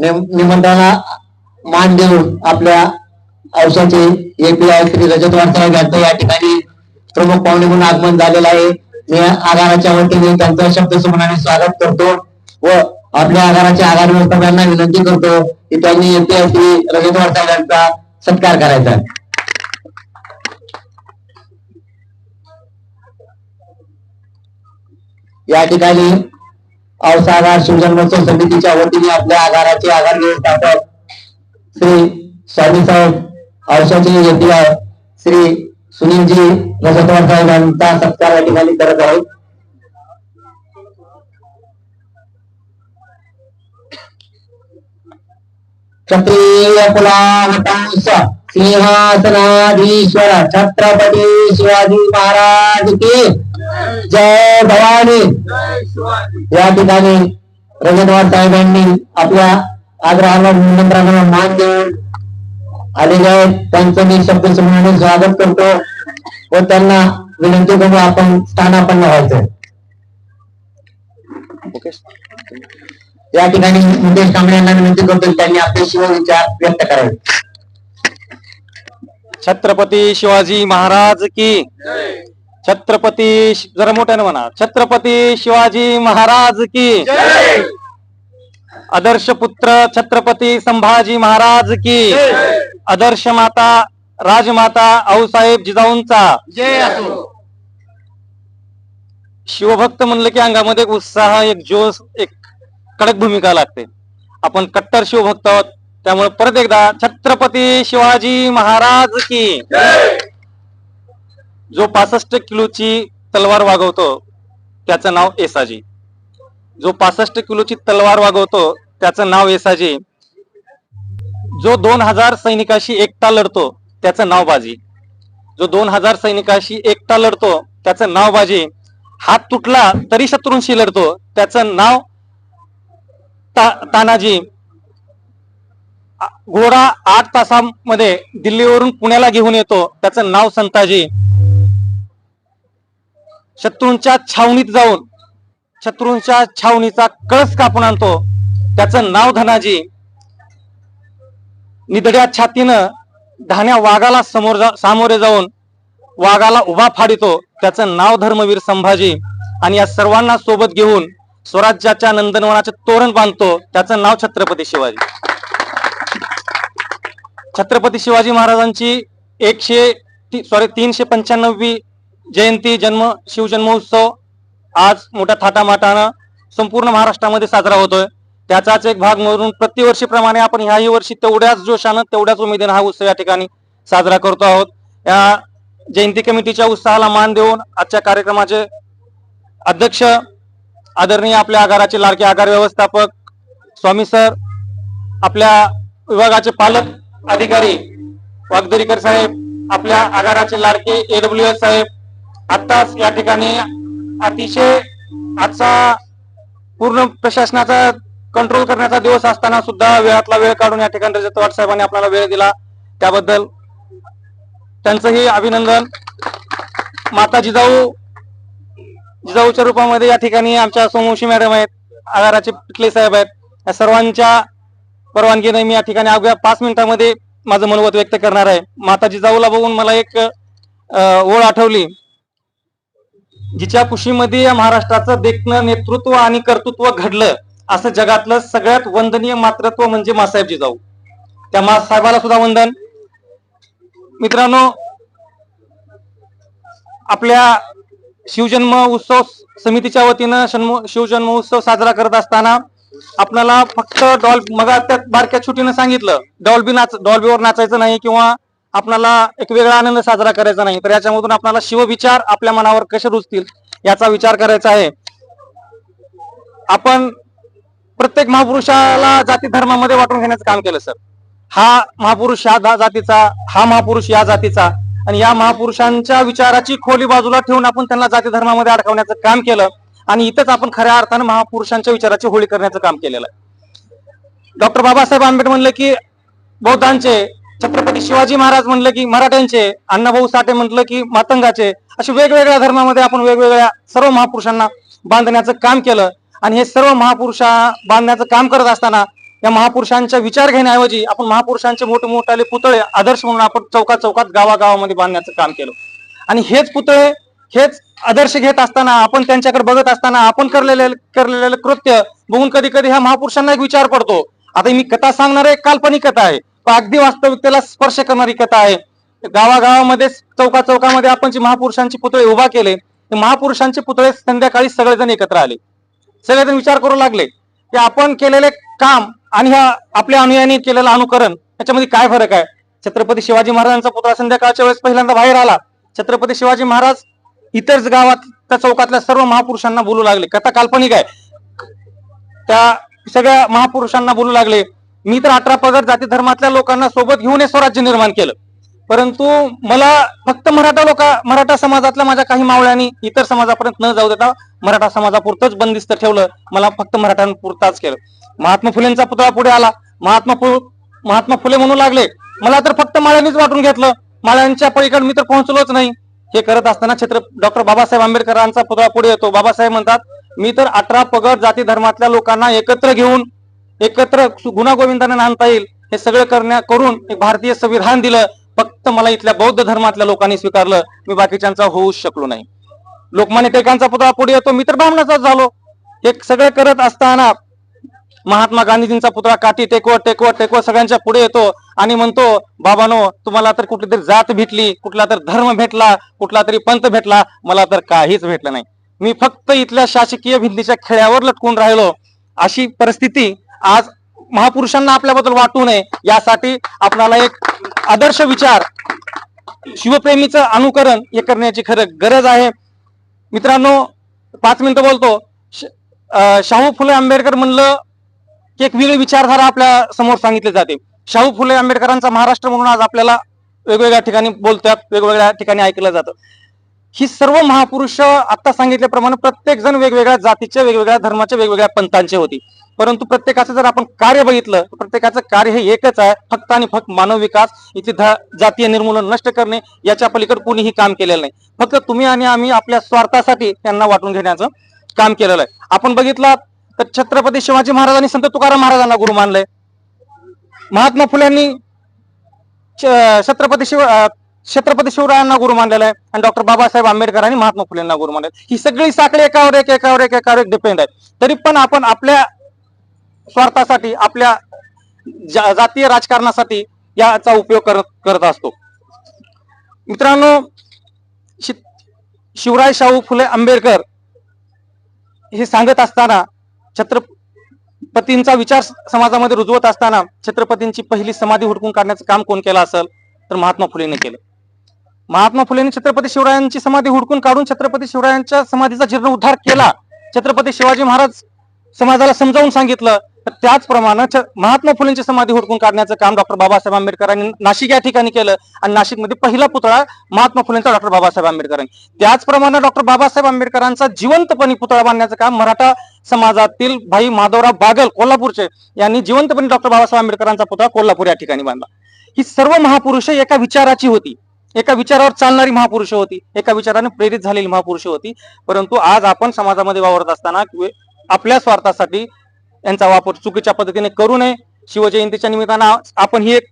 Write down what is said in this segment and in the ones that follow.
निमंत्रणाला मान देऊन आपल्या औषधाचे एपीआय श्री रजत वारसाहेब यांचं या ठिकाणी प्रमुख पाहुणे म्हणून आगमन झालेलं आहे. मी आगाराच्या वतीने त्यांचं शब्द सुमनाने स्वागत करतो व आपल्या आगाराच्या आगार व्यवस्थापकांना विनंती करतो की त्यांनी एपीआय श्री रजत वारसाहेब यांचा सत्कार करायचा. या ठिकाणी औसा आगार शिवजन्मोत्सव समितीच्या वतीने आपल्या आगाराचे आगार व्यवस्थापक श्री स्वामी साहेब औषधाचे एपीआय श्री सुनीलजी रजतवार साहेब यांचा सत्कार या ठिकाणी करत आहोत. क्षत्रिय कुलावतांश सिंहासनाधीश्वर छत्रपती शिवाजी महाराज की जय भवानी. या ठिकाणी रजतवार साहेबांनी आपल्या आग्रहाला निमंत्रणाला मान देऊन आलेले आहेत. त्यांचं मी शब्द स्वागत करतो व त्यांना विनंती करू आपण स्थानापन्न व्हायचं या ठिकाणी मुकेश कांबळे यांना विनंती करतो त्यांनी आपले शिवविचार व्यक्त करावे. छत्रपती शिवाजी महाराज की छत्रपती जरा मोठ्याने म्हणा. छत्रपती शिवाजी महाराज की आदर्श पुत्र छत्रपती संभाजी महाराज की आदर्श माता राजमाता आऊसाहेब जिजाऊंचा. शिवभक्त म्हणलं की अंगामध्ये एक उत्साह एक जोश एक कडक भूमिका लागते. आपण कट्टर शिवभक्त आहोत त्यामुळे परत एकदा छत्रपती शिवाजी महाराज की जो पासष्ट किलोची तलवार वागवतो त्याचं नाव एसाजी. जो पासष्ट किलोची तलवार वागवतो त्याचं नाव येसाजी जो दोन हजार सैनिकाशी एकटा लढतो त्याचं नाव बाजी. जो दोन हजार सैनिकाशी एकटा लढतो त्याचं नाव बाजी. हात तुटला तरी शत्रूंशी लढतो त्याचं नाव ता- तानाजी. घोडा आठ तासामध्ये दिल्लीवरून पुण्याला घेऊन येतो त्याचं नाव संताजी. शत्रूंच्या छावणीत जाऊन शत्रूंच्या छावणीचा कळस कापून आणतो. त्याचं नाव धनाजी. निधड्या छातीनं धान्या वाघाला समोर जा सामोरे जाऊन वाघाला उभा फाडितो. त्याचं नाव धर्मवीर संभाजी. आणि या सर्वांना सोबत घेऊन स्वराज्याच्या नंदनवनाचे तोरण बांधतो. त्याचं नाव छत्रपती शिवाजी. छत्रपती शिवाजी महाराजांची एकशे सॉरी तीनशे पंच्याण्णवी जयंती जन्म शिवजन्मोत्सव आज मोठ्या थाटामाटानं संपूर्ण महाराष्ट्रामध्ये साजरा होतोय. त्याचाच एक भाग म्हणून प्रतिवर्षीप्रमाणे आपण ह्याही वर्षी तेवढ्याच जोशानं तेवढ्याच उमेदीनं हा उत्सव या ठिकाणी साजरा करतो आहोत. या जयंती कमिटीच्या उत्साहाला मान देऊन आजच्या कार्यक्रमाचे अध्यक्ष आदरणीय आपल्या आगाराचे लाडके आगार व्यवस्थापक स्वामी सर आपल्या विभागाचे पालक अधिकारी वागदरीकर साहेब आपल्या आगाराचे लाडके एडब्ल्यू एस साहेब आत्ताच या ठिकाणी अतिशय आजचा पूर्ण प्रशासनाचा कंट्रोल करण्याचा दिवस असताना सुद्धा वेळातला वेळ काढून या ठिकाणी रजत वाट साहेबांनी आपल्याला वेळ दिला. त्याबद्दल त्यांचंही अभिनंदन. माता जिजाऊ जिजाऊच्या रूपामध्ये या ठिकाणी आमच्या सोमवंशी मॅडम आहेत आगाराचे पिटले साहेब आहेत. या सर्वांच्या परवानगीने मी या ठिकाणी अवघ्या पाच मिनिटांमध्ये माझं मनोगत व्यक्त करणार आहे. माता जिजाऊला बघून मला एक ओळ आठवली. जिच्या कुशीमध्ये या महाराष्ट्राचं देखणं नेतृत्व आणि कर्तृत्व घडलं असं जगातलं सगळ्यात वंदनीय मातृत्व म्हणजे मासाहेब जिजाऊ त्या मासाहेबाला सुद्धा वंदन. मित्रांनो आपल्या शिवजन्म उत्सव समितीच्या वतीनं जन्म शिवजन्म उत्सव साजरा करत असताना आपल्याला फक्त डॉल मग त्या बारक्या छुटीनं सांगितलं डॉल्बी नाच डॉल्बीवर नाचायचं नाही किंवा आपल्याला एक वेगळा आनंद साजरा करायचा नाही. तर याच्यामधून आपल्याला शिवविचार आपल्या मनावर कसे रुजतील याचा विचार करायचा आहे. आपण प्रत्येक महापुरुषाला जाती धर्मामध्ये वाटून घेण्याचं काम केलं सर. हा महापुरुष या जातीचा हा महापुरुष या जातीचा आणि या महापुरुषांच्या विचाराची खोली बाजूला ठेवून आपण त्यांना जाती धर्मामध्ये अडकवण्याचं काम केलं आणि इथंच आपण खऱ्या अर्थानं महापुरुषांच्या विचाराची होळी करण्याचं काम केलेलं आहे. डॉक्टर बाबासाहेब आंबेडकर म्हणले की बौद्धांचे छत्रपती शिवाजी महाराज म्हणलं की मराठ्यांचे अण्णाभाऊ साठे म्हटलं की मातंगाचे असे वेगवेगळ्या धर्मामध्ये आपण वेगवेगळ्या सर्व महापुरुषांना बांधण्याचं काम केलं. आणि हे सर्व महापुरुषा बांधण्याचं काम करत असताना या महापुरुषांचा विचार घेण्याऐवजी आपण महापुरुषांचे मोठे मोठाले पुतळे आदर्श म्हणून आपण चौकात चौकात गावागावामध्ये बांधण्याचं काम केलं. आणि हेच पुतळे हेच आदर्श घेत असताना आपण त्यांच्याकडे बघत असताना आपण करलेले करलेले कृत्य बघून कधी कधी ह्या महापुरुषांना एक विचार पडतो. आता मी कथा सांगणार एक काल्पनिक कथा आहे. अगदी वास्तविकतेला स्पर्श करणारी कथा आहे. गावागावामध्ये चौका चौकामध्ये आपण जे महापुरुषांचे पुतळे उभा केले. ते महापुरुषांचे पुतळे संध्याकाळी सगळेजण एकत्र आले. सगळेजण विचार करू लागले की आपण केलेले काम आणि ह्या आपल्या अनुयायांनी केलेलं अनुकरण याच्यामध्ये काय फरक आहे? छत्रपती शिवाजी महाराजांचा पुतळा संध्याकाळच्या वेळेस पहिल्यांदा बाहेर आला. छत्रपती शिवाजी महाराज इतर गावात त्या चौकातल्या सर्व महापुरुषांना बोलू लागले. कथा काल्पनिक आहे. त्या सगळ्या महापुरुषांना बोलू लागले. मी तर अठरा पगार जाती धर्मातल्या लोकांना सोबत घेऊन हे स्वराज्य निर्माण केलं. परंतु मला फक्त मराठा लोक मराठा समाजातल्या माझ्या काही मावळ्यांनी इतर समाजापर्यंत न जाऊ देता मराठा समाजापुरतच बंदिस्त ठेवलं. मला फक्त मराठ्यांपुरताच केलं. महात्मा फुलेंचा पुतळा पुढे आला. महात्मा फुल महात्मा फुले म्हणू लागले. मला तर फक्त माळ्यांनीच वाटून घेतलं. माळ्यांच्या पलीकडे मी तर पोहोचलोच नाही. हे करत असताना छत्र डॉक्टर बाबासाहेब आंबेडकरांचा पुतळा पुढे येतो. बाबासाहेब म्हणतात मी तर अठरा पगड जाती धर्मातल्या लोकांना एकत्र घेऊन एकत्र गुणागोविंदाने आणता येईल. हे सगळं करण्या करून एक भारतीय संविधान दिलं फक्त मला इथल्या बौद्ध धर्मातल्या लोकांनी स्वीकारलं मी बाकीच्यांचा होऊच शकलो नाही. लोकमान्य टिळकांचा पुतळा पुढे येतो मी तर ब्राह्मणाचाच झालो. हे सगळं करत असताना महात्मा गांधीजींचा पुतळा काठी टेकवत टेकवत टेकवत सगळ्यांच्या पुढे येतो आणि म्हणतो बाबानो तुम्हाला तर कुठली तरी जात भेटली कुठला तर धर्म भेटला कुठला तरी पंथ भेटला मला तर काहीच भेटलं नाही. मी फक्त इथल्या शासकीय भिंतीच्या खेळ्यावर लटकून राहिलो. अशी परिस्थिती आज महापुरुषांना आपल्याबद्दल वाटू नये यासाठी आपणाला एक आदर्श विचार शिवप्रेमीचं अनुकरण हे करण्याची खरं गरज आहे. मित्रांनो पाच मिनिटं बोलतो. श- शाहू फुले आंबेडकर म्हणलं की एक वेगळी विचारधारा आपल्यासमोर सांगितली जाते. शाहू फुले आंबेडकरांचा महाराष्ट्र म्हणून आज आपल्याला वेगवेगळ्या ठिकाणी बोलतात वेगवेगळ्या ठिकाणी ऐकलं जातं. ही सर्व महापुरुष आता सांगितल्याप्रमाणे प्रत्येक जण वेगवेगळ्या जातीचे वेगवेगळ्या धर्माचे वेगवेगळ्या पंथांचे होती. परंतु प्रत्येकाचं जर आपण कार्य बघितलं तर प्रत्येकाचं कार्य हे एकच आहे फक्त आणि फक्त मानव विकास. इथे जातीय निर्मूलन नष्ट करणे याच्या पलीकडे कोणीही काम केलेलं नाही. फक्त तुम्ही आणि आम्ही आपल्या स्वार्थासाठी त्यांना वाटून घेण्याचं काम केलेलं आहे. आपण बघितलं तर छत्रपती शिवाजी महाराजांनी संत तुकाराम महाराजांना गुरु मानलंय. महात्मा फुल्यांनी छत्रपती शिव छत्रपती शिवरायांना गुरु मानलेला आहे आणि डॉक्टर बाबासाहेब आंबेडकरांनी महात्मा फुलेंना गुरु मानले ही सगळी साखळी एकावर एक एकावर एक एकावर एक डिपेंड आहे. तरी पण आपण आपल्या स्वार्थासाठी आपल्या जा- जातीय राजकारणासाठी याचा उपयोग करत करत असतो. मित्रांनो शि- शिवराय शाहू फुले आंबेडकर हे सांगत असताना छत्रपतींचा विचार समाजामध्ये रुजवत असताना छत्रपतींची पहिली समाधी हुडकून काढण्याचं काम कोण केलं असेल तर महात्मा फुलेने केलं. महात्मा फुलेने छत्रपती शिवरायांची समाधी हुडकून काढून छत्रपती शिवरायांच्या समाधीचा जीर्णोद्धार केला. छत्रपती शिवाजी महाराज समाजाला समजावून सांगितलं तर त्याचप्रमाणे महात्मा फुलेंची समाधी हुडकून काढण्याचं काम डॉक्टर बाबासाहेब आंबेडकरांनी नाशिक या ठिकाणी केलं आणि नाशिकमध्ये पहिला पुतळा महात्मा फुलेंचा डॉक्टर बाबासाहेब आंबेडकरांनी. त्याचप्रमाणे डॉक्टर बाबासाहेब आंबेडकरांचा जिवंतपणे पुतळा बांधण्याचं काम मराठा समाजातील भाई माधवराव बागल कोल्हापूरचे यांनी जिवंतपणे डॉक्टर बाबासाहेब आंबेडकरांचा पुतळा कोल्हापूर या ठिकाणी बांधला. ही सर्व महापुरुष एका विचाराची होती. एका विचारावर चालणारी महापुरुष होती. एका विचाराने प्रेरित झालेली महापुरुष होती. परंतु आज आपण समाजामध्ये वावरत असताना आपल्या स्वार्थासाठी यांचा वापर चुकीच्या पद्धतीने करू नये. शिवजयंतीच्या निमित्तानं आपण ही एक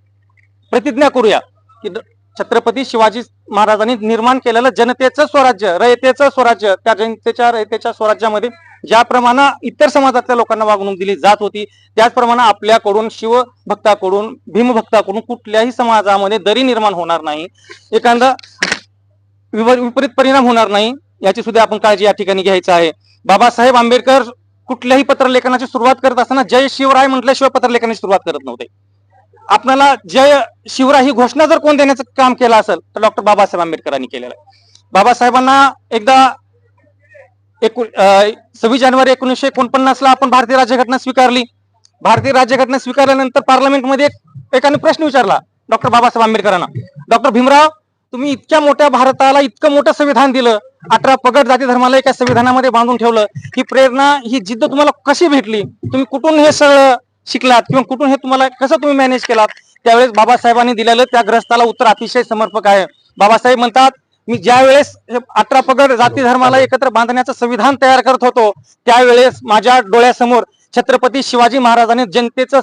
प्रतिज्ञा करूया की द- छत्रपती शिवाजी महाराजांनी निर्माण केलेलं जनतेचं स्वराज्य रयतेचं स्वराज्य त्या जनतेच्या रयतेच्या स्वराज्यामध्ये ज्याप्रमाणे इतर समाजातल्या लोकांना वागणूक दिली जात होती त्याचप्रमाणे आपल्याकडून शिवभक्ताकडून भीमभक्ताकडून कुठल्याही समाजामध्ये दरी निर्माण होणार नाही. एखादा विपरीत परिणाम होणार नाही. याची सुद्धा आपण काळजी या ठिकाणी घ्यायचं आहे. बाबासाहेब आंबेडकर कुठल्याही पत्रलेखनाची सुरुवात करत असताना जय शिवराय म्हटल्याशिवाय पत्रलेखनाची सुरुवात करत नव्हते. आपल्याला जय शिवराय ही घोषणा जर कोण देण्याचं काम केलं असेल तर डॉक्टर बाबासाहेब आंबेडकरांनी केलेलं आहे. बाबासाहेबांना एकदा एकू सव्वीस जानेवारी एकोणीसशे एकोणपन्नासला आपण भारतीय राज्यघटना स्वीकारली. भारतीय राज्यघटना स्वीकारल्यानंतर पार्लमेंटमध्ये एकाने प्रश्न विचारला डॉक्टर बाबासाहेब आंबेडकरांना. डॉक्टर भीमराव तुम्ही इतक्या मोठ्या भारताला इतकं मोठं संविधान दिलं. अठरा पगड जाती धर्माला एका संविधानामध्ये बांधून ठेवलं. ही प्रेरणा ही जिद्द तुम्हाला कशी भेटली? तुम्ही कुठून हे सगळं शिकलात? किंवा कुठून हे तुम्हाला कसं तुम्ही मॅनेज केलात? त्यावेळेस बाबासाहेबांनी दिलेलं त्या ग्रस्ताला उत्तर अतिशय समर्पक आहे. बाबासाहेब म्हणतात मी ज्या वेळेस अठरा पगड जाती धर्माला एकत्र बांधण्याचं संविधान तयार करत होतो त्यावेळेस माझ्या डोळ्यासमोर छत्रपती शिवाजी महाराजांनी जनतेचं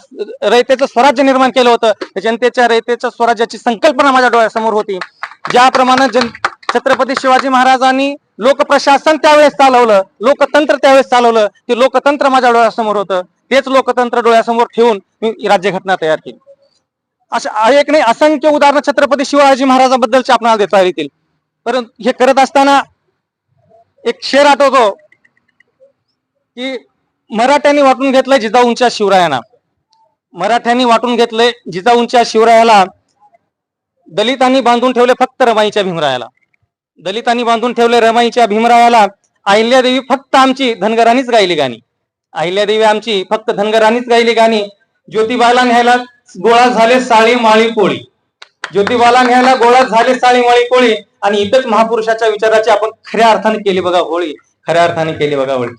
रयतेचं स्वराज्य निर्माण केलं होतं. जनतेच्या रयतेच्या स्वराज्याची संकल्पना माझ्या डोळ्यासमोर होती. ज्याप्रमाणे जन छत्रपती शिवाजी महाराजांनी लोकप्रशासन त्यावेळेस चालवलं लोकतंत्र त्यावेळेस चालवलं ते लोकतंत्र माझ्या डोळ्यासमोर होतं. तेच लोकतंत्र डोळ्यासमोर ठेवून मी राज्यघटना तयार केली. अशा एक नाही असंख्य उदाहरणं छत्रपती शिवाजी महाराजांबद्दलचे आपल्याला देता येतील. परंतु हे करत असताना एक शेर आठवतो की मराठ्यांनी वाटून घेतलंय जिजाऊंच्या शिवरायांना. मराठ्यांनी वाटून घेतलंय जिजाऊंच्या शिवरायाला दलितांनी बांधून ठेवले फक्त रमाईच्या भीमरायाला. दलितांनी बांधून ठेवले रमाईच्या भीमरायाला. अहिल्यादेवी फक्त आमची धनगरांनीच गायली गाणी. अहिल्यादेवी आमची फक्त धनगरांनीच गायली गाणी. ज्योतिबाला न्यायला गोळा झाले साळी माळी कोळी. ज्योतिबाला न्यायला गोळा झाले साळी माळी कोळी. आणि इथंच महापुरुषाच्या विचाराची आपण खऱ्या अर्थाने केली बघा होळी. खऱ्या अर्थाने केली बघा होळी.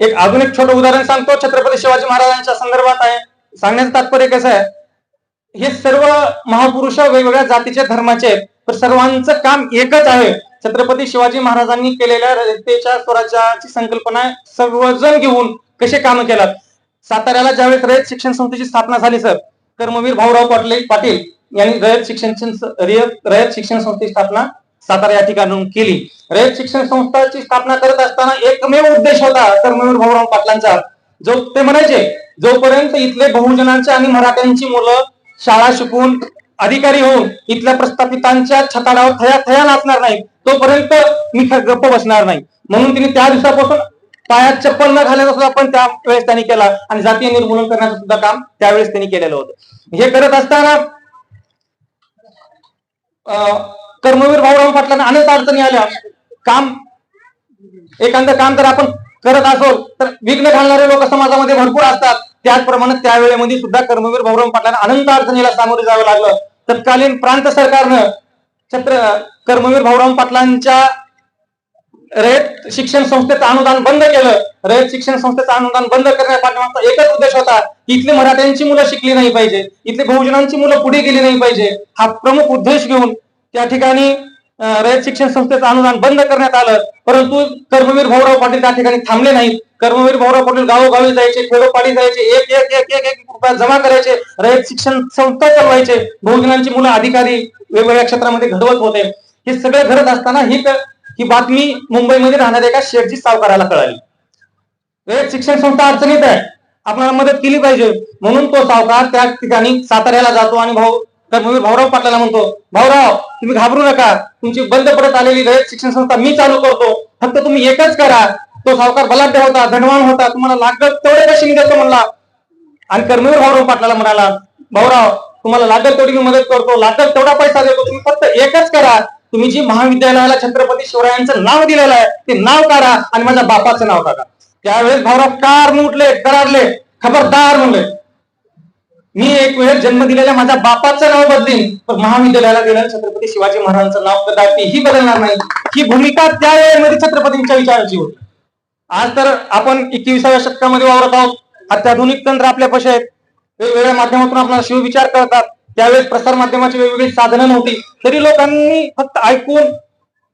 एक अजून एक छोटं उदाहरण सांगतो. छत्रपती शिवाजी महाराजांच्या संदर्भात आहे. सांगण्याचं तात्पर्य कसं आहे? हे सर्व महापुरुष वेगवेगळ्या जातीच्या धर्माचे आहेत. तर सर्वांचं काम एकच आहे. छत्रपती शिवाजी महाराजांनी केलेल्या रयतेच्या स्वराज्याची संकल्पना सर्वजण घेऊन कसे काम केलं साताऱ्याला ज्यावेळेस रयत शिक्षण संस्थेची स्थापना झाली सर कर्मवीर भाऊराव पाटले पाटील यांनी रयत शिक्षण रयत रयत शिक्षण संस्थेची स्थापना सातारा या ठिकाणून केली. रयत शिक्षण संस्थाची स्थापना करत असताना एकमेव उद्देश होता कर्मवीर भाऊराव पाटलांचा. जो ते म्हणायचे जोपर्यंत इथले बहुजनांची आणि मराठ्यांची मुलं शाळा शिकून अधिकारी होऊन इथल्या प्रस्थापितांच्या छताडावर थया थया नाचणार नाही. तोपर्यंत मी गप्प बसणार नाही. म्हणून तिने त्या दिवसापासून पायात चप्पल न घालायचा सुद्धा पण त्यावेळेस त्यांनी केला आणि जातीय निर्मूलन करण्याचं सुद्धा काम त्यावेळेस त्यांनी केलेलं होतं. हे करत असताना अं, कर्मवीर भाऊराव पाटलांना अनेक अडचणी आल्या. काम एखादं काम जर आपण करत असो तर विघ्न घालणारे लोक समाजामध्ये भरपूर असतात. त्याचप्रमाणे त्यावेळेमध्ये सुद्धा कर्मवीर भाऊराव पाटलांना अनंत अडचणीला सामोरे जावं लागलं. तत्कालीन प्रांत सरकारनं छत्र कर्मवीर भाऊराव पाटलांच्या रयत शिक्षण संस्थेचं अनुदान बंद केलं. रयत शिक्षण संस्थेचं अनुदान बंद करण्यापाठीमागचा एकच उद्देश होता की इथली मराठ्यांची मुलं शिकली नाही पाहिजे इथले बहुजनांची मुलं पुढे गेली नाही पाहिजे हा प्रमुख उद्देश घेऊन त्या ठिकाणी रयत शिक्षण संस्थेचं अनुदान बंद करण्यात आलं. परंतु कर्मवीर भाऊराव पाटील त्या ठिकाणी थांबले नाही कर्मवीर भाऊराव पाटील गावोगावी जायचे खेडोपाडी जायचे एक एक एक एक एक रुपया जमा करायचे रयत शिक्षण संस्था चालवायचे. बहुजनांची मुलं अधिकारी वेगवेगळ्या क्षेत्रामध्ये घडवत होते. हे सगळे घडत असताना ही ही बातमी मुंबईमध्ये राहणाऱ्या एका शेठजी सावकाराला कळाली. रयत शिक्षण संस्था अडचणीत आहे. आपल्याला मदत केली पाहिजे. म्हणून तो सावकार त्या ठिकाणी साताऱ्याला जातो आणि भाऊ कर्मवीर भाऊराव पाटलाला म्हणतो भाऊराव तुम्ही घाबरू नका. तुमची बंद पडत आलेली रयत शिक्षण संस्था मी चालू करतो. फक्त तुम्ही एकच करा. तो सावकार बलाढ्य होता धनवान होता. तुम्हाला लागत तेवढे पैसे मी देतो म्हणला. आणि कर्मवीर भाऊराव पाटलाला म्हणाला भाऊराव तुम्हाला लागत तेवढी मी मदत करतो. लागत तेवढा पैसा देतो. तुम्ही फक्त एकच करा. तुम्ही जी महाविद्यालयाला छत्रपती शिवरायांचं नाव दिलेलं आहे ते नाव काढा आणि माझ्या बापाचं नाव काढा. त्यावेळेस भाऊराव कार उठले कराडले खबरदार म्हणले मी एक वेळेस जन्म दिलेल्या माझ्या बापाचं नाव बदलीन. पण महाविद्यालयाला दिलेलं छत्रपती शिवाजी महाराजांचं नाव कदापिही बदलणार नाही. ही भूमिका त्यावेळेमध्ये छत्रपतींच्या विचाराची होती. आज तर आपण एकविसाव्या शतकामध्ये वावरत आहोत. अत्याधुनिक तंत्र आपल्यापाशी आहेत. वेगवेगळ्या माध्यमातून आपण शिवविचार करतात. त्यावेळेस प्रसार माध्यमाची वेगवेगळी साधनं नव्हती. तरी लोकांनी फक्त ऐकून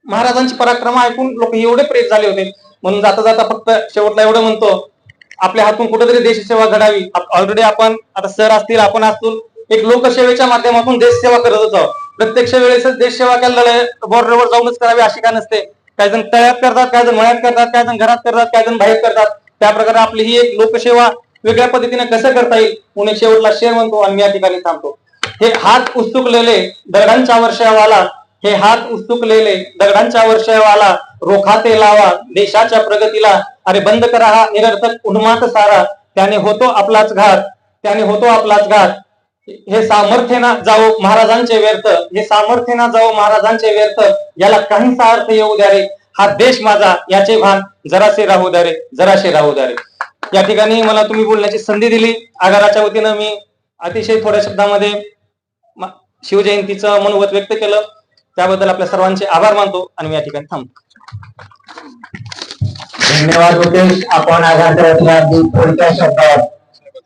महाराजांची पराक्रम ऐकून लोक एवढे प्रेरित झाले होते. म्हणून जाता जाता फक्त शेवटला एवढं म्हणतो आपल्या हातून कुठेतरी देशसेवा घडावी. ऑलरेडी आपण आता सर असतील आपण असतील एक लोकसेवेच्या माध्यमातून देशसेवा करत आहोत प्रत्यक्ष वेळेस देशसेवा केलेलं बॉर्डरवर जाऊनच करावी अशी का नसते. काही जण तळ्यात करतात काही जण मळ्यात करतात काही जण घरात करतात काही जण बाहेर करतात. त्या प्रकारे आपली ही एक लोकसेवा वेगळ्या पद्धतीने कसं करता येईल पुणे शेवटला शेर म्हणतो आम्ही या ठिकाणी थांबतो. हे हात उत्सुकलेले दगडांच्या वर्षावाला हे हात उत्सुकलेले दगडांच्या वर्षावाला रोखाते लावा देशाच्या प्रगतीला अरे बंद करा हा निरर्थक उन्मात सारा. त्याने होतो आपलाच घात त्याने होतो आपलाच घात. हे सामर्थ्य ना जाओ महाराजांचे व्यर्थ हे सामर्थ्य ना जाओ महाराजांचे व्यर्थ याला काहीसा अर्थ येऊ द्या रे. हा देश माझा याचे भान जरासे राहू द्या रे जराशे राहू द्या रे. या ठिकाणी मला तुम्ही बोलण्याची संधी दिली. आगाराच्या वतीनं मी अतिशय थोड्या शब्दामध्ये शिवजयंतीचं मनोगत व्यक्त केलं. त्याबद्दल आपल्या सर्वांचे आभार मानतो आणि मी या ठिकाणी थांबतो. धन्यवाद आपण आघातातल्या शब्दात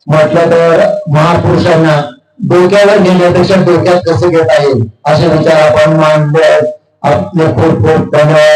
म्हटलं तर महापुरुषांना डोक्यावर घेण्यापेक्षा डोक्यात कसं घेता येईल? असे विचार आपण मांडले आपले खूप खूप धन्यवाद.